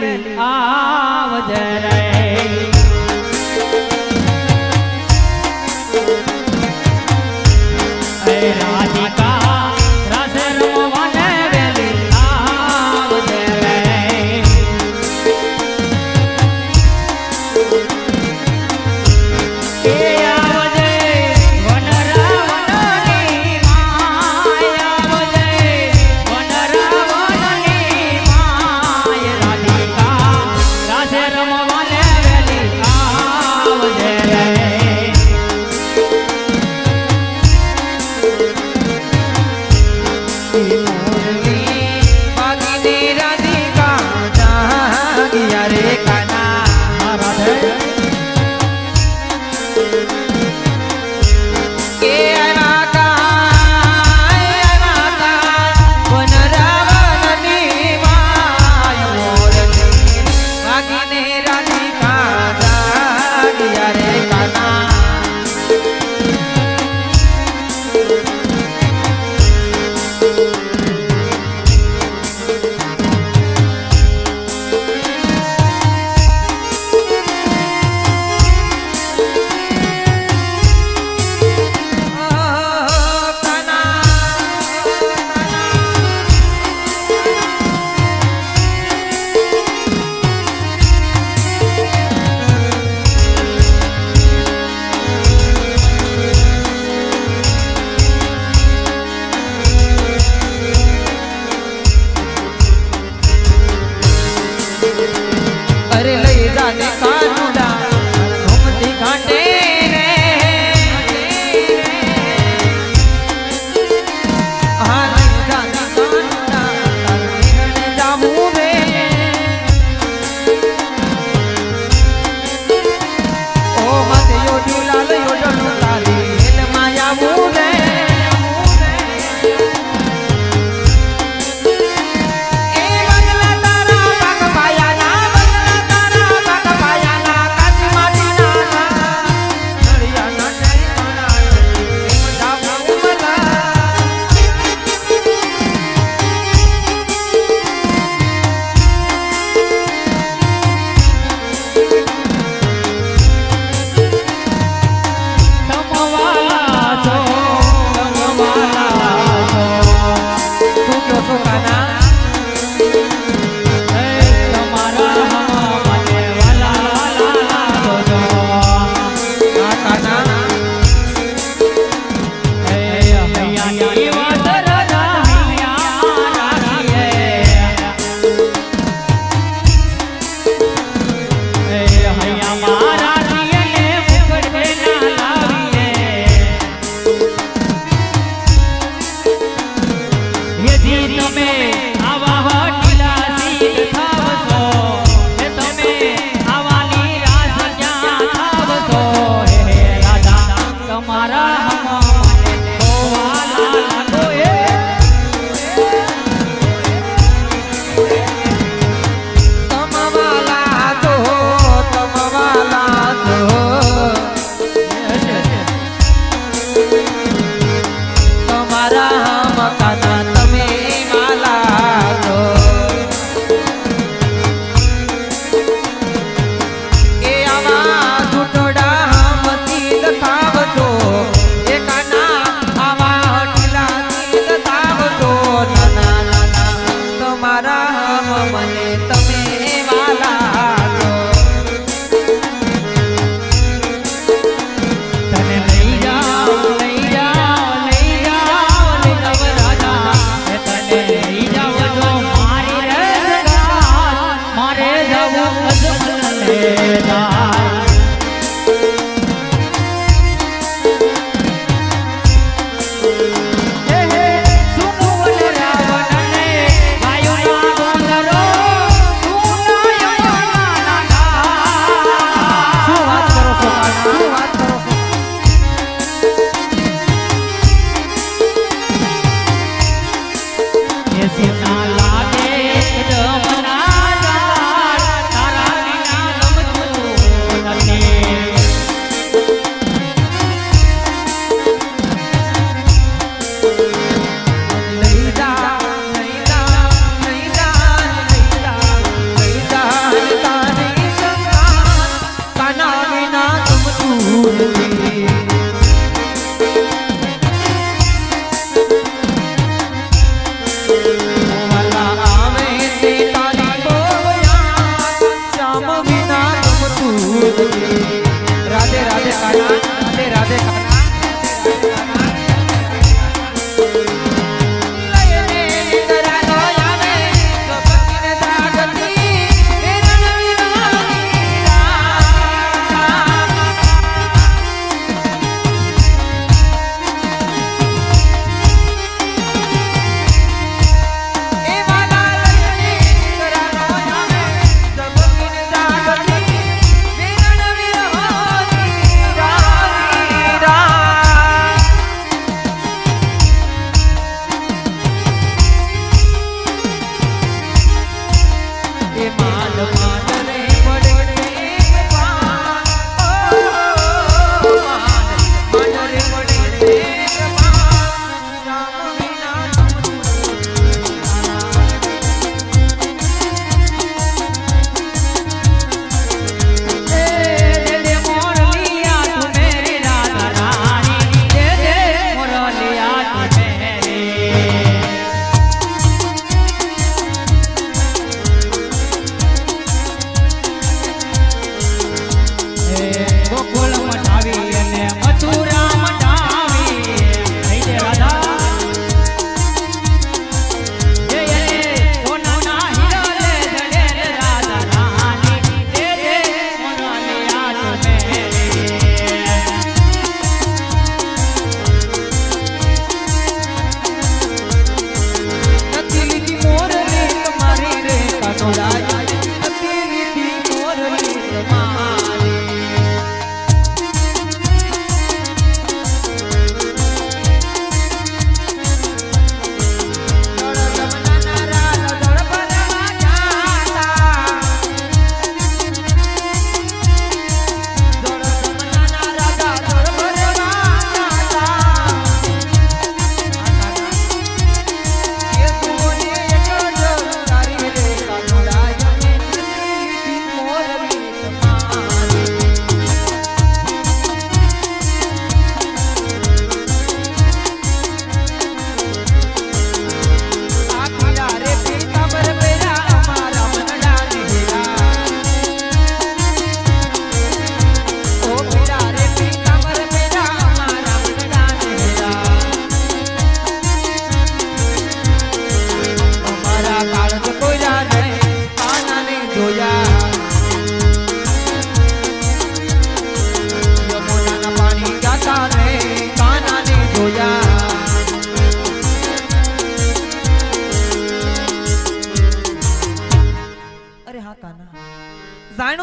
વેલી આવજે Yeah.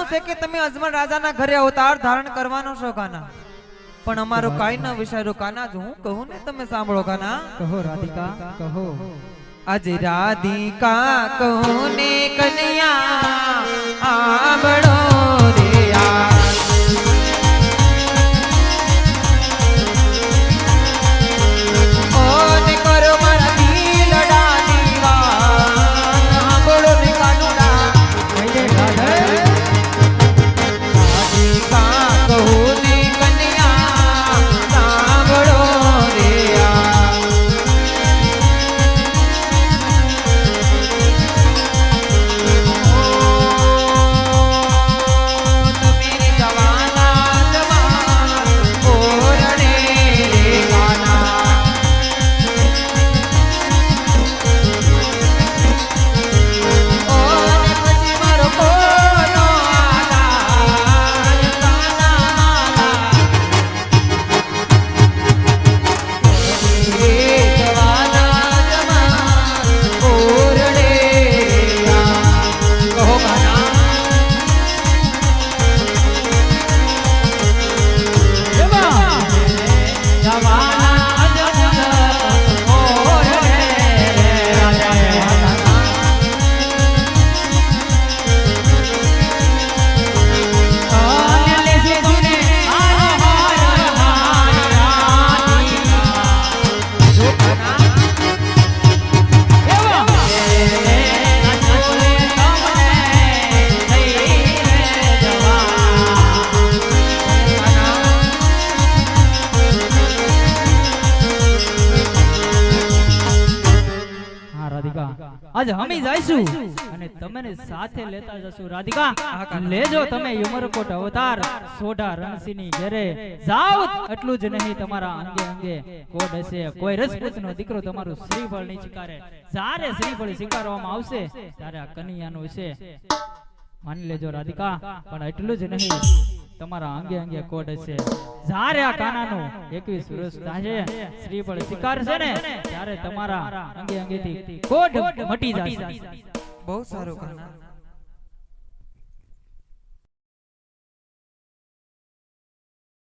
જાણ્યું છે કે તમે અજમલ રાજાના ઘરે અવતાર ધારણ કરવાનો છો કાના? પણ અમારો કાઈ ના વિચાર્યો કાના જ હું કહું ને તમે સાંભળો કાના. કહો રાધિકા કહો. આજે રાધિકા કહો ને કન્યા આંબળો રાધિકા રાધિકા, આજ અમે જઈશું અને તમને સાથે લેતા જશું. રાધિકા, લેજો તમે યુમરકોટ અવતાર, સોઢા રણસિંહની ઘરે. જાઓ એટલું જ નહીં, તમારા અંગે અંગે કોડ હશે. કોઈ રસપૂતનો દીકરો તમારું શ્રીફળ નહીં સ્વીકારે જ્યારે શ્રીફળ સ્વીકારવામાં આવશે, ત્યારે આ કન્યાનું છે માની લેજો, રાધિકા, પણ એટલું જ નહીં. તમારા અંગે અંગે કોડ છે. જ્યારે આ કાનાનું એકવીસ વર્ષ થશે શ્રીફળ સ્વીકારશે ને ત્યારે તમારા અંગે અંગેથી કોડ મટી જશે. બહુ સારું કાના